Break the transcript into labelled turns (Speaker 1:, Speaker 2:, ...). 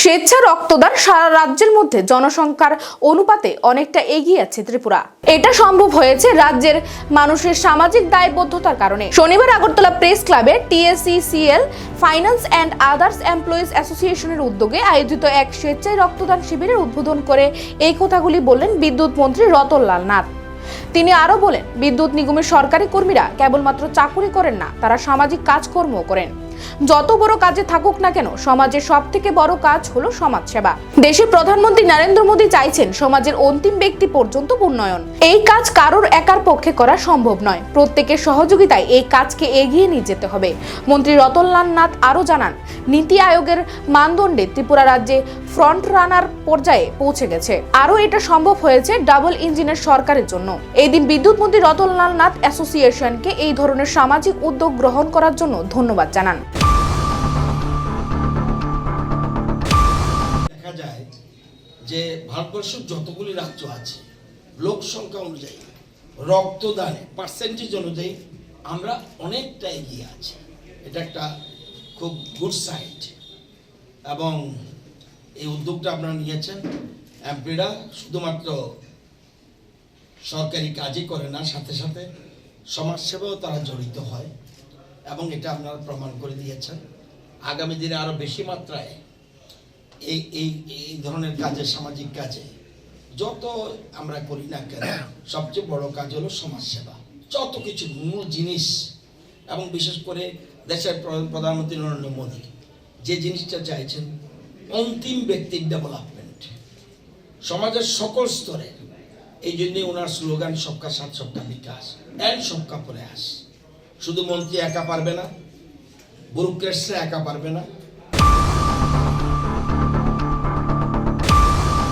Speaker 1: স্বেচ্ছা রক্তদান সারা রাজ্যের মধ্যে জনসংখ্যার অনুপাতে অনেকটা এগিয়ে আছে ত্রিপুরা। এটা সম্ভব হয়েছে রাজ্যের মানুষের সামাজিক দায়বদ্ধতার কারণে। শনিবার আগরতলা প্রেস ক্লাবে TSECL, finance and others employees অ্যাসোসিয়েশনের উদ্যোগে আয়োজিত এক স্বেচ্ছায় রক্তদান শিবিরের উদ্বোধন করে এই কথাগুলি বললেন বিদ্যুৎ মন্ত্রী রতনলাল নাথ। তিনি আরও বলেন, বিদ্যুৎ নিগমের সরকারি কর্মীরা কেবলমাত্র চাকুরি করেন না, তারা সামাজিক কাজকর্ম করেন। যত বড় কাজে থাকুক না কেন, সমাজের সব থেকে বড় কাজ হলো সমাজসেবা। দেশের প্রধানমন্ত্রী নরেন্দ্র মোদী চাইছেন সমাজের অন্তিম ব্যক্তি পর্যন্ত উন্নয়ন। এই কাজ কারোর একার পক্ষে করা সম্ভব নয়। প্রত্যেকের সহযোগিতায় এই কাজকে এগিয়ে নিয়ে যেতে হবে। মন্ত্রী রতনলাল নাথ আরও জানান, নীতি আয়োগের মানদণ্ডে ত্রিপুরা রাজ্যে ফ্রন্ট রানার পর্যায়ে পৌঁছে গেছে। আরও এটা সম্ভব হয়েছে ডাবল ইঞ্জিনের সরকারের জন্য। এই দিন বিদ্যুৎ মন্ত্রী রতনলাল নাথ অ্যাসোসিয়েশনকে এই ধরনের সামাজিক উদ্যোগ গ্রহণ করার জন্য ধন্যবাদ জানান।
Speaker 2: যে ভারতবর্ষের যতগুলি রাজ্য আছে, লোক সংখ্যা অনুযায়ী রক্তদানে পার্সেন্টেজ অনুযায়ী আমরা অনেকটা এগিয়ে আছি। এটা একটা খুব গুড সাইড এবং এই উদ্যোগটা আপনারা নিয়েছেন। এমপিরা শুধুমাত্র সরকারি কাজই করে না, সাথে সাথে সমাজসেবাও তারা জড়িত হয়। এবং এটা আপনারা প্রমাণ করে দিয়েছেন। আগামী দিনে আরও বেশি মাত্রায় এই এই এই ধরনের কাজে, সামাজিক কাজে, যত আমরা করি না কেন, সবচেয়ে বড় কাজ হলো সমাজসেবা। যত কিছু মূল জিনিস, এবং বিশেষ করে দেশের প্রধানমন্ত্রী নরেন্দ্র মোদী, যে জিনিসটা চাইছেন, অন্তিম ব্যক্তির ডেভেলপমেন্ট সমাজের সকল স্তরে, এই জন্যে ওনার স্লোগান, সবকা সাথ, সবকা বিকাশ অ্যান্ড সবকা প্রয়াস। শুধু মন্ত্রী একা পারবে না ব্যুরোক্রেটসরা একা পারবে না